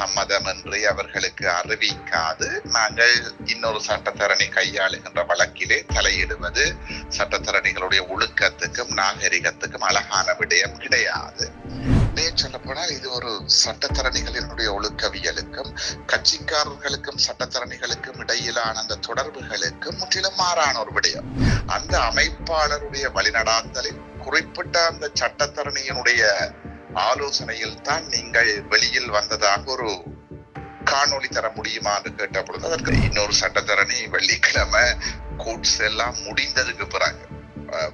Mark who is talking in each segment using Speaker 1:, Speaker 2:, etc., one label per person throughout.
Speaker 1: சம்மதமின்றி அவர்களுக்கு அறிவிக்காது. நாங்கள் இன்னொரு சட்டத்தரணி கையாளுகின்ற வழக்கிலே தலையிடுவது சட்டத்தரணிகளுடைய ஒழுக்கத்துக்கும் நாகரிகத்துக்கும் அழகான விடயம் கிடையாது. சொல்ல போனால் இது ஒரு சட்டத்தரணிகளினுடைய ஒழுக்கவியலுக்கும் கட்சிக்காரர்களுக்கும் சட்டத்தரணிகளுக்கும் இடையிலான அந்த தொடர்புகளுக்கும் முற்றிலும் மாறான ஒரு விடயம். அந்த அமைப்பாளருடைய வழிநடாத்தலில் குறிப்பிட்ட அந்த சட்டத்தரணியினுடைய ஆலோசனையில் தான் நீங்கள் வெளியில் வந்ததாக ஒரு காணொளி தர முடியுமா என்று கேட்ட பொழுது அதற்கு இன்னொரு சட்டத்தரணி வெள்ளிக்கிழமை கூட்ஸ் எல்லாம் முடிந்ததுக்கு பிறகு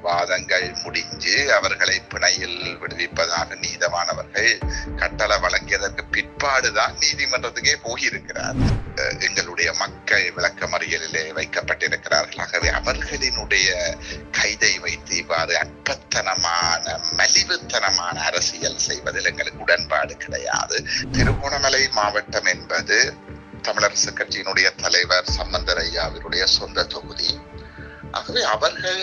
Speaker 1: வாதங்கள் முடிஞ்சு அவர்களை பிணையில் விடுவிப்பதாக நீதமானவர்கள் கட்டளை வழங்கியதற்கு பிற்பாடுதான் நீதிமன்றத்துக்கே போயிருக்கிறார். எங்களுடைய மக்கள் விளக்கமறியலிலே வைக்கப்பட்டிருக்கிறார்கள். ஆகவே அவர்களினுடைய கைதை வைத்து இவ்வாறு அற்பத்தனமான மலிவுத்தனமான அரசியல் செய்வதில் எங்களுக்கு உடன்பாடு கிடையாது. திருகோணமலை மாவட்டம் என்பது தமிழரசு கட்சியினுடைய தலைவர் சம்பந்தர் ஐயாவினுடைய சொந்த தொகுதி. ஆகவே அவர்கள்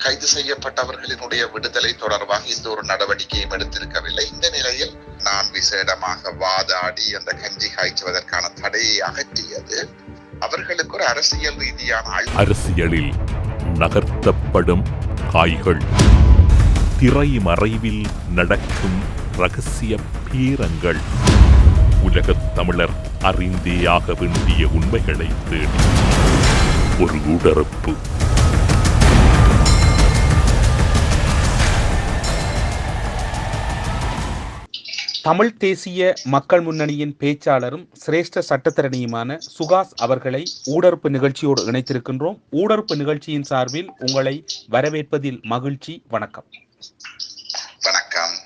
Speaker 1: கைது செய்யப்பட்டவர்களினுடைய விடுதலை தொடர்பாக இந்த ஒரு நடவடிக்கையும் எடுத்திருக்கவில்லை. இந்த நிலையில் நான் விசேடமாக வாதாடி அந்த கஞ்சி காய்ச்சுவதற்கான தடையை அகற்றியது. அவர்களுக்கு ஒரு அரசியல் ரீதியான
Speaker 2: அரசியலில் நகர்த்தப்படும் காய்கள். திரை மறைவில் நடக்கும் ரகசிய பீரங்கள். உலகத் தமிழர் அறிந்தேயாக வேண்டிய உண்மைகளை தேடி. ஒரு உடறப்பு
Speaker 3: தமிழ் தேசிய மக்கள் முன்னணியின் பேச்சாளரும் சிரேஷ்ட சட்டத்தரணியுமான சுகாஸ் அவர்களை ஊடறுப்பு நிகழ்ச்சியோடு இணைத்திருக்கின்றோம். ஊடறுப்பு நிகழ்ச்சியின் சார்பில் உங்களை வரவேற்பதில் மகிழ்ச்சி. வணக்கம்.
Speaker 1: வணக்கம்.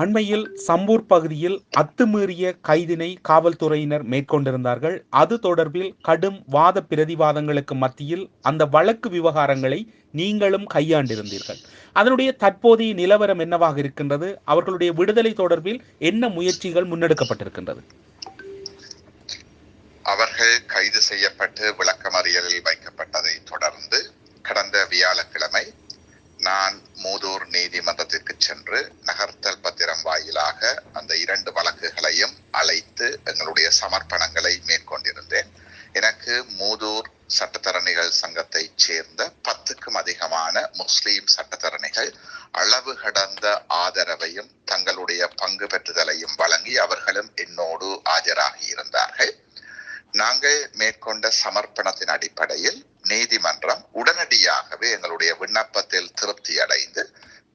Speaker 3: அண்மையில் சம்பூர் பகுதியில் அத்துமீறிய கைதினை காவல்துறையினர் மேற்கொண்டிருந்தார்கள். அது தொடர்பில் கடும் வாத பிரதிவாதங்களுக்கு மத்தியில் அந்த வழக்கு விவகாரங்களை நீங்களும் கையாண்டிருந்தீர்கள். அதனுடைய தற்போதைய நிலவரம் என்னவாக இருக்கின்றது? அவர்களுடைய விடுதலை தொடர்பில் என்ன முயற்சிகள் முன்னெடுக்கப்பட்டிருக்கின்றது?
Speaker 1: அவர்கள் கைது செய்யப்பட்டு விளக்கமறியலில் வைக்கப்பட்டதை தொடர்ந்து கடந்த வியாழக்கிழமை நான் மூதூர் நீதிமன்றத்திற்கு சென்று நகர்த்தல் பத்திரம் வாயிலாக அந்த இரண்டு வழக்குகளையும் அழைத்து எங்களுடைய சமர்ப்பணங்களை மேற்கொண்டிருந்தேன். எனக்கு மூதூர் சட்டத்தரணிகள் சங்கத்தை சேர்ந்த பத்துக்கும் அதிகமான முஸ்லீம் சட்டத்தரணிகள் அளவு கடந்த ஆதரவையும் தங்களுடைய பங்கு பெற்றுதலையும் வழங்கி அவர்களும் என்னோடு ஆஜராகி இருந்தார்கள் நாங்கள் மேற்கொண்ட சமர்ப்பணத்தின் அடிப்படையில் நீதிமன்றம் உடனடியாக உடனடியாகவே எங்களுடைய விண்ணப்பத்தில் திருப்தி அடைந்து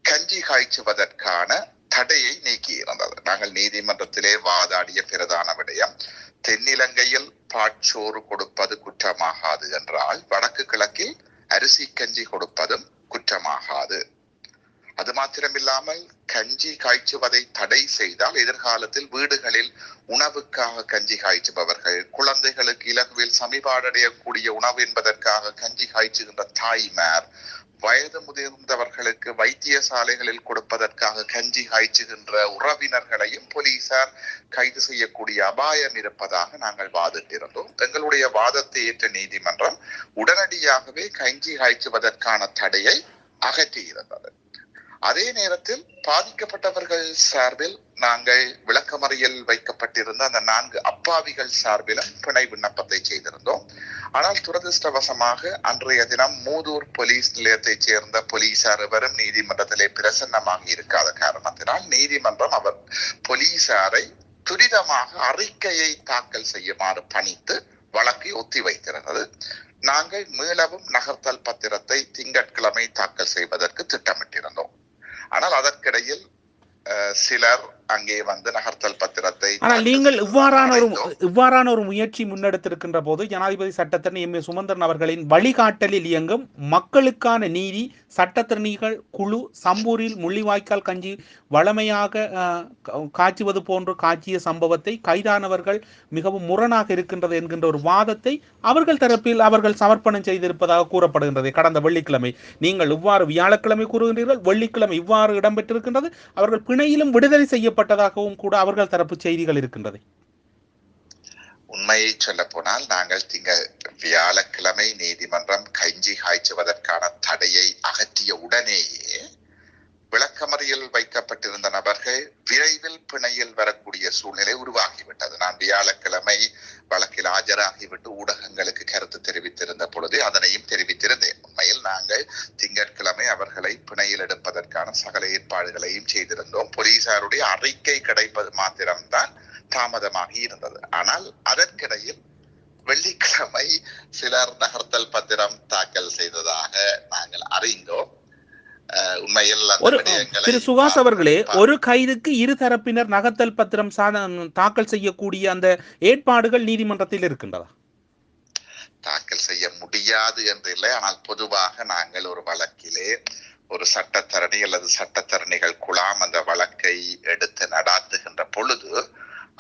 Speaker 1: கஞ்சி காய்ச்சுவதற்கான தடையை நீக்கி இருந்தது. நாங்கள் நீதிமன்றத்திலே வாதாடிய பிரதான விடயம் தென்னிலங்கையில் பாட்சோறு கொடுப்பது குற்றமாகாது என்றால் வடக்கு கிழக்கில் அரிசி கஞ்சி கொடுப்பதும் குற்றமாகாது. அது மாத்திரமில்லாமல் கஞ்சி காய்ச்சுவதை தடை செய்தால் எதிர்காலத்தில் வீடுகளில் உணவுக்காக கஞ்சி காய்ச்சுபவர்கள் குழந்தைகளுக்கு இலகுவில் சமீபாடடையக்கூடிய உணவு என்பதற்காக கஞ்சி காய்ச்சுகின்ற தாய்மார் வயது முதிர்ந்தவர்களுக்கு வைத்தியசாலைகளில் கொடுப்பதற்காக கஞ்சி காய்ச்சுகின்ற உறவினர்களையும் போலீசார் கைது செய்யக்கூடிய அபாயம் இருப்பதாக நாங்கள் வாதிட்டிருந்தோம். எங்களுடைய வாதத்தை ஏற்ற நீதிமன்றம் உடனடியாகவே கஞ்சி காய்ச்சுவதற்கான தடையை அகற்றியிருந்தது. அதே நேரத்தில் பாதிக்கப்பட்டவர்கள் சார்பில் நாங்கள் விளக்கமறியல் வைக்கப்பட்டிருந்த அந்த நான்கு அப்பாவிகள் சார்பிலும் பிணை விண்ணப்பத்தை செய்திருந்தோம். ஆனால் துரதிருஷ்டவசமாக அன்றைய தினம் மூதூர் போலீஸ் நிலையத்தைச் சேர்ந்த போலீசார் இவரும் நீதிமன்றத்திலே பிரசன்னமாக இருக்காத காரணத்தினால் நீதிமன்றம் அவர் போலீசாரை துரிதமாக அறிக்கையை தாக்கல் செய்யுமாறு பணித்து வழக்கை ஒத்தி வைத்திருந்தது நாங்கள் மீளவும் நகர்த்தல் பத்திரத்தை திங்கட்கிழமை தாக்கல் செய்வதற்கு திட்டமிட்டிருந்தோம். ஆனால் அதற்கிடையில் சிலர் அங்கே வந்து நகர்த்தல் பத்திரத்தை
Speaker 3: ஆனால் நீங்கள் இவ்வாறான ஒரு இவ்வாறான ஒரு முயற்சி முன்னெடுத்திருக்கின்ற போது ஜனாதிபதி சட்டத்தரணி எம் ஏ சுமந்திரன் அவர்களின் வழிகாட்டலில் இயங்கும் மக்களுக்கான நீதி சட்டத்தரணிகள் குழு சம்பூரில் முள்ளிவாய்க்கால் கஞ்சி வளமையாக காய்ச்சுவது போன்ற காட்சிய சம்பவத்தை கைதானவர்கள் மிகவும் முரணாக இருக்கின்றது என்கின்ற ஒரு வாதத்தை அவர்கள் தரப்பில் அவர்கள் சமர்ப்பணம் செய்திருப்பதாக கூறப்படுகின்றது கடந்த வெள்ளிக்கிழமை. நீங்கள் இவ்வாறு வியாழக்கிழமை கூறுகின்றீர்கள் வெள்ளிக்கிழமை இவ்வாறு இடம்பெற்றிருக்கின்றது அவர்கள் பிணையிலும் விடுதலை செய்யப்பட்ட செய்யப்பட்டதாகவும் கூட அவர்கள் தரப்பு செய்திகள் இருக்கின்றது.
Speaker 1: உண்மையை சொல்ல போனால் நாங்கள் திங்கள் வியாழக்கிழமை நீதிமன்றம் கஞ்சி காய்ச்சுவதற்கான தடையை அகற்றிய உடனேயே விளக்கமறியல் வைக்கப்பட்டிருந்த நபர்கள் விரைவில் பிணையில் வரக்கூடிய சூழ்நிலை உருவாகிவிட்டது. நான் வியாழக்கிழமை வழக்கில் ஆஜராகிவிட்டு ஊடகங்களுக்கு கருத்து தெரிவித்திருந்த பொழுது அதனையும் தெரிவித்திருந்தேன். உண்மையில் நாங்கள் திங்கட்கிழமை அவர்களை பிணையில் எடுப்பதற்கான சகல ஏற்பாடுகளையும் செய்திருந்தோம். போலீசாருடைய அறிக்கை கிடைப்பது மாத்திரம்தான் தாமதமாகி இருந்தது. ஆனால் அதற்கிடையில் வெள்ளிக்கிழமை சிலர் நகர்த்தல் பத்திரம் தாக்கல் செய்ததாக நாங்கள் அறிந்தோம்.
Speaker 3: ஒரு திரு சுகாஸ் அவர்களே ஒரு கைதுக்கு இரு தரப்பினர் நகர்த்தல் பத்திரம் தாக்கல் செய்யக்கூடிய அந்த ஏற்பாடுகள் நீதிமன்றத்தில் இருக்கின்றதா?
Speaker 1: தாக்கல் செய்ய முடியாது என்று இல்லை. ஆனால் பொதுவாக நாங்கள் ஒரு வழக்கிலே ஒரு சட்டத்தரணி அல்லது சட்டத்தரணிகள் குழாம் அந்த வழக்கை எடுத்து நடாத்துகின்ற பொழுது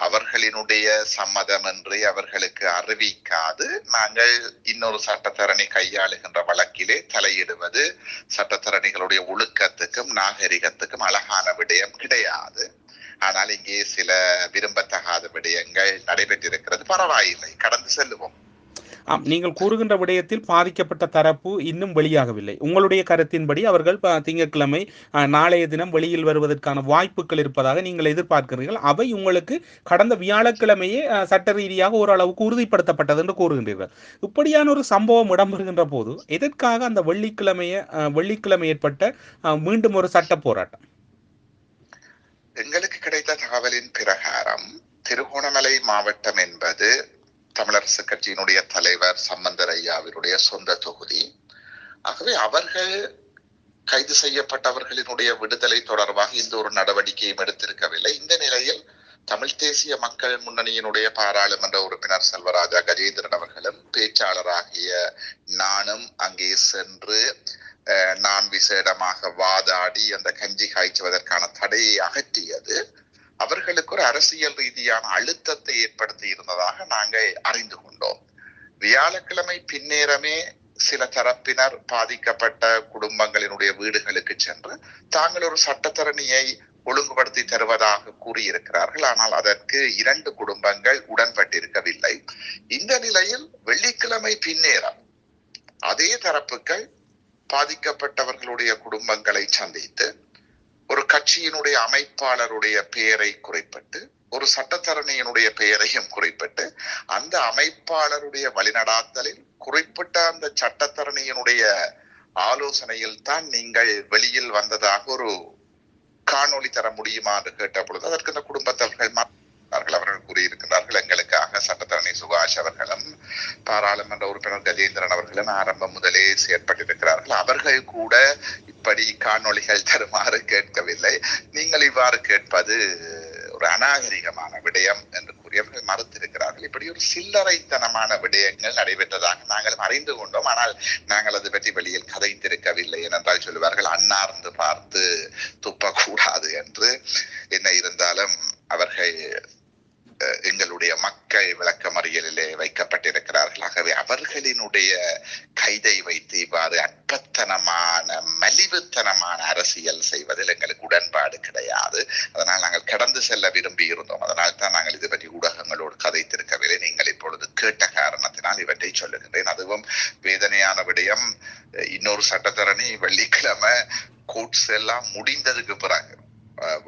Speaker 1: அவர்களினுடைய சம்மதமின்றி அவர்களுக்கு அறிவிக்காது. நாங்கள் இன்னொரு சட்டத்தரணி கையாளுகின்ற வழக்கிலே தலையிடுவது சட்டத்தரணிகளுடைய ஒழுக்கத்துக்கும் நாகரிகத்துக்கும் அழகான விடயம் கிடையாது. ஆனால் இங்கே சில விரும்பத்தகாத விடயங்கள் நடைபெற்றிருக்கிறது. பரவாயில்லை. கடந்து செல்லுவோம்.
Speaker 3: ஆம் நீங்கள் கூறுகின்ற விடயத்தில் பாதிக்கப்பட்ட தரப்பு இன்னும் வெளியாகவில்லை. உங்களுடைய கருத்தின்படி அவர்கள் திங்கட்கிழமை அஹ், நாளைய தினம் வெளியில் வருவதற்கான வாய்ப்புகள் இருப்பதாக நீங்கள் எதிர்பார்க்கிறீர்கள். அவை உங்களுக்கு கடந்த வியாழக்கிழமையே சட்ட ரீதியாக ஓரளவுக்கு உறுதிப்படுத்தப்பட்டது என்று கூறுகின்றீர்கள். இப்படியான ஒரு சம்பவம் இடம்பெறுகின்ற போது எதற்காக அந்த வெள்ளிக்கிழமைய வெள்ளிக்கிழமை ஏற்பட்ட அஹ், மீண்டும் ஒரு சட்ட போராட்டம்?
Speaker 1: எங்களுக்கு கிடைத்த தகவலின் பிரகாரம் திருகோணமலை மாவட்டம் என்பது தமிழரசு கட்சியினுடைய தலைவர் சம்பந்தர் ஐயாவினுடைய சொந்த தொகுதி. ஆகவே அவர்கள் கைது செய்யப்பட்டவர்களினுடைய விடுதலை தொடர்பாக இந்த ஒரு நடவடிக்கையும் எடுத்திருக்கவில்லை. இந்த நிலையில் தமிழ் தேசிய மக்கள் முன்னணியினுடைய பாராளுமன்ற உறுப்பினர் செல்வராஜா கஜேந்திரன் அவர்களும் பேச்சாளராகிய நானும் அங்கே சென்று நான் விசேடமாக வாதாடி அந்த கஞ்சி காய்ச்சுவதற்கான தடையை அகற்றியது. அவர்களுக்கு ஒரு அரசியல் ரீதியான அழுத்தத்தை ஏற்படுத்தி இருந்ததாக நாங்கள் அறிந்து கொண்டோம். வியாழக்கிழமை பின்னேரமே சில தரப்பினர் பாதிக்கப்பட்ட குடும்பங்களினுடைய வீடுகளுக்கு சென்று தாங்கள் ஒரு சட்டத்தரணியை ஒழுங்குபடுத்தி தருவதாக கூறியிருக்கிறார்கள். ஆனால் அதற்கு இரண்டு குடும்பங்கள் உடன்பட்டிருக்கவில்லை. இந்த நிலையில் வெள்ளிக்கிழமை பின்னேறம் அதே தரப்புகள் பாதிக்கப்பட்டவர்களுடைய குடும்பங்களை சந்தித்து ஒரு கட்சியினுடைய அமைப்பாளருடைய பெயரை குறிப்பிட்டு ஒரு சட்டத்தரணியினுடைய பெயரையும் குறிப்பிட்டு அந்த அமைப்பாளருடைய வழிநடாத்தலில் குறிப்பிட்ட அந்த சட்டத்தரணியினுடைய ஆலோசனையில் தான் நீங்கள் வெளியில் வந்ததாக ஒரு காணொளி தர முடியுமா என்று கேட்ட பொழுது அதற்கு இந்த குடும்பத்தவர்கள் மறுத்தார்கள். அவர்கள் கூறியிருக்கிறார்கள் எங்களுக்காக சட்டத்தரணி சுபாஷ் அவர்களும் பாராளுமன்ற உறுப்பினர் கஜேந்திரன் அவர்களும் ஆரம்பம் முதலே செயற்பட்டிருக்கிறார்கள் அவர்கள் கூட இப்படி காணொளிகள் தருமாறு கேட்கவில்லை. நீங்கள் இவ்வாறு கேட்பது ஒரு அநாகரிகமான விடயம் என்று கூறியவர்கள் மறுத்திருக்கிறார்கள். இப்படி ஒரு சில்லறைத்தனமான விடயங்கள் நடைபெற்றதாக நாங்கள் அறிந்து கொண்டோம். ஆனால் நாங்கள் அது பற்றி வெளியில் கதைத்திருக்கவில்லை ஏனென்றால் சொல்லுவார்கள் அன்னார்ந்து பார்த்து துப்பக்கூடாது என்று. என்ன இருந்தாலும் அவர்கள் அஹ், எங்களுடைய மக்கள் விளக்கமறியலிலே வைக்கப்பட்டிருக்கிறார்கள் ஆகவே அவர்களினுடைய கைதை வைத்து இவ்வாறு அற்பத்தனமான மலிவுத்தனமான அரசியல் செய்வதில் எங்களுக்கு உடன்பாடு கிடையாது. அதனால் நாங்கள் கடந்து செல்ல விரும்பி இருந்தோம் அதனால் தான் நாங்கள் இது பற்றி ஊடகங்களோடு கதைத்திருக்கவில்லை. நீங்கள் இப்பொழுது கேட்ட காரணத்தினால் இவற்றை சொல்லுகின்றேன். அதுவும் வேதனையான விடயம் இன்னொரு சட்டத்தரணி வெள்ளிக்கிழமை கோட்ஸ் எல்லாம் முடிந்ததுக்கு பிறகு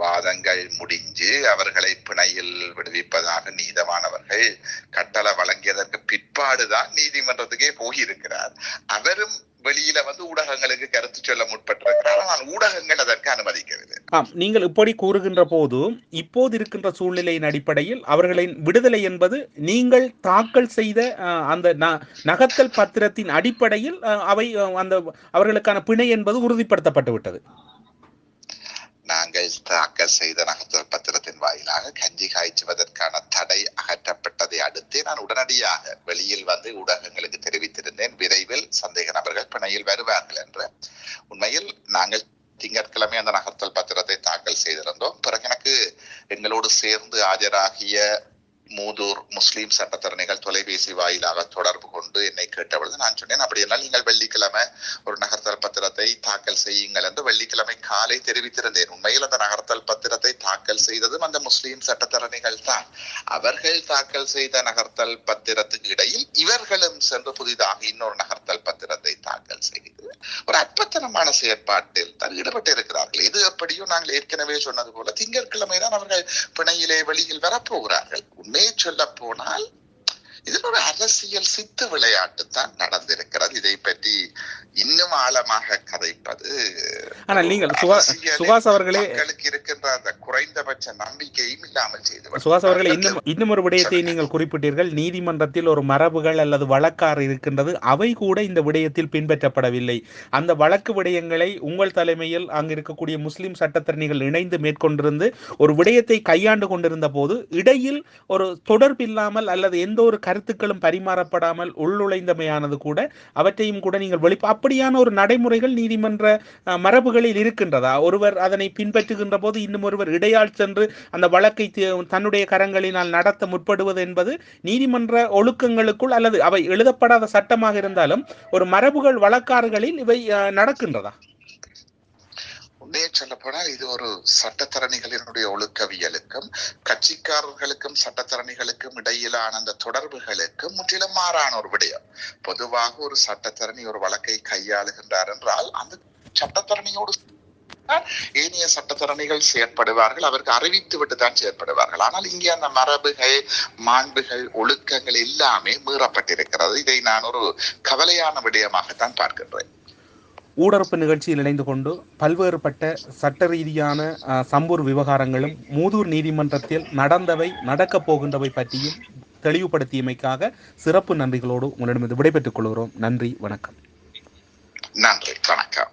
Speaker 1: வாதங்கள் முடிஞ்சு அவர்களை பிணையில் விடுவிப்பதாக நீதமானவர்கள் கட்டளை வழங்கியதற்கு பிற்பாடுதான் நீதிமன்றத்துக்கே போயிருக்கிறார். அவரும் வெளியில வந்து ஊடகங்களுக்கு கருத்து சொல்ல முற்பட்டிருக்கிறார். ஆனால் ஊடகங்கள் அதற்கு அனுமதிக்கவில்லை.
Speaker 3: ஆம் நீங்கள் இப்படி கூறுகின்ற போது இப்போது இருக்கின்ற சூழ்நிலையின் அடிப்படையில் அவர்களின் விடுதலை என்பது நீங்கள் தாக்கல் செய்த அந்த நகர்த்தல் பத்திரத்தின் அடிப்படையில் அவை அந்த அவர்களுக்கான பிணை என்பது உறுதிப்படுத்தப்பட்டு விட்டது
Speaker 1: நாங்கள் தாக்கல் செய்த நகர்த்தல் பத்திரத்தின் வாயிலாக கஞ்சி காய்ச்சுவதற்கான தடை அகற்றப்பட்டதை அடுத்து நான் உடனடியாக வெளியில் வந்து ஊடகங்களுக்கு தெரிவித்திருந்தேன். விரைவில் சந்தேக நபர்கள் பிணையில் வருவார்கள் என்று. உண்மையில் நாங்கள் திங்கட்கிழமை அந்த நகர்த்தல் பத்திரத்தை தாக்கல் செய்திருந்தோம். பிறகு எனக்கு எங்களோடு சேர்ந்து ஆஜராகிய மூதூர் முஸ்லீம் சட்டத்தரணிகள் தொலைபேசி வாயிலாக தொடர்பு கொண்டு என்னை கேட்ட பொழுது நான் சொன்னேன் அப்படி என்றால் நீங்கள் வெள்ளிக்கிழமை ஒரு நகர்த்தல் பத்திரத்தை தாக்கல் செய்யுங்கள் என்று வெள்ளிக்கிழமை காலை தெரிவித்திருந்தேன். உண்மையில் அந்த நகர்த்தல் பத்திரத்தை தாக்கல் செய்ததும் அந்த முஸ்லீம் சட்டத்தரணிகள் தான். அவர்கள் தாக்கல் செய்த நகர்த்தல் பத்திரத்துக்கு இடையில் இவர்களும் சென்று புதிதாக இன்னொரு நகர்த்தல் பத்திரத்தை தாக்கல் செய்து ஒரு அற்பத்தனமான செயற்பாட்டில் தான் ஈடுபட்டு இருக்கிறார்கள் இது எப்படியும் நாங்கள் ஏற்கனவே சொன்னது போல திங்கட்கிழமை தான் அவர்கள் பிணையிலே வெளியில் வரப்போகிறார்கள். உண்மை உண்மையை சொல்ல போனால் இதில் ஒரு அரசியல் சித்து விளையாட்டு தான் நடந்திருக்கிறது. இதை பற்றி இன்னும் ஆழமாக கதைப்பது
Speaker 3: ஆனால் நீங்கள் சுகாஸ் அவர்களே
Speaker 1: இருக்கின்ற அந்த குறைந்தபட்ச நம்பிக்கையும் இல்லாமல் செய்து
Speaker 3: சுகாஸ் அவர்களே இன்னும் இன்னும் ஒரு விடயத்தை நீங்கள் குறிப்பிட்டீர்கள். நீதிமன்றத்தில் ஒரு மரபுகள் அல்லது வழக்காறு இருக்கின்றது. அவை கூட இந்த விடயத்தில் பின்பற்றப்படவில்லை. அந்த வழக்கு விடயங்களை உங்கள் தலைமையில் அங்கு இருக்கக்கூடிய முஸ்லிம் சட்டத்தரணிகள் இணைந்து மேற்கொண்டிருந்து ஒரு விடயத்தை கையாண்டு கொண்டிருந்த போது இடையில் ஒரு தொடர்பில்லாமல் அல்லது எந்த ஒரு கருத்துக்களும் பரிமாறப்படாமல் உள்நுழைந்தமையானது கூட அவற்றையும் கூட நீங்கள் வெளிப்ப அப்படியான ஒரு நடைமுறைகள் நீதிமன்ற அஹ், மரபுகளில் இருக்கின்றதா? ஒருவர் அதனை பின்பற்றுகின்ற போது இன்னும் ஒருவர் இடையால் சென்று அந்த வழக்கை தன்னுடைய கரங்களினால் நடத்த முற்படுவது என்பது நீதிமன்ற ஒழுக்கங்களுக்குள் அல்லது அவை எழுதப்படாத சட்டமாக இருந்தாலும் ஒரு மரபுகள் வழக்காறுகளில் இவை நடக்கின்றதா?
Speaker 1: உண்மையை சொல்ல போனால் இது ஒரு சட்டத்தரணிகளினுடைய ஒழுக்கவியலுக்கும் கட்சிக்காரர்களுக்கும் சட்டத்தரணிகளுக்கும் இடையிலான அந்த தொடர்புகளுக்கும் முற்றிலும் மாறான ஒரு விடயம். பொதுவாக ஒரு சட்டத்தரணி ஒரு வழக்கை கையாளுகின்றார் என்றால் அந்த சட்டத்தரணியோடு ஏனைய சட்டத்தரணிகள் செயற்படுவார்கள் அவருக்கு அறிவித்து விட்டு தான் செயற்படுவார்கள். ஆனால் இங்கே அந்த மரபுகள் மாண்புகள் ஒழுக்கங்கள் எல்லாமே மீறப்பட்டிருக்கிறது. இதை நான் ஒரு கவலையான விடயமாகத்தான் பார்க்கின்றேன்.
Speaker 3: ஊடறுப்பு நிகழ்ச்சியில் இணைந்து கொண்டு பல்வேறுபட்ட சட்ட ரீதியான சம்பூர் விவகாரங்களும் மூதூர் நீதிமன்றத்தில் நடந்தவை நடக்கப் போகின்றவை பற்றியும் தெளிவுபடுத்தியமைக்காக சிறப்பு நன்றிகளோடு உங்களிடமிருந்து விடைபெற்றுக் கொள்கிறோம். நன்றி வணக்கம்.
Speaker 1: நன்றி வணக்கம்.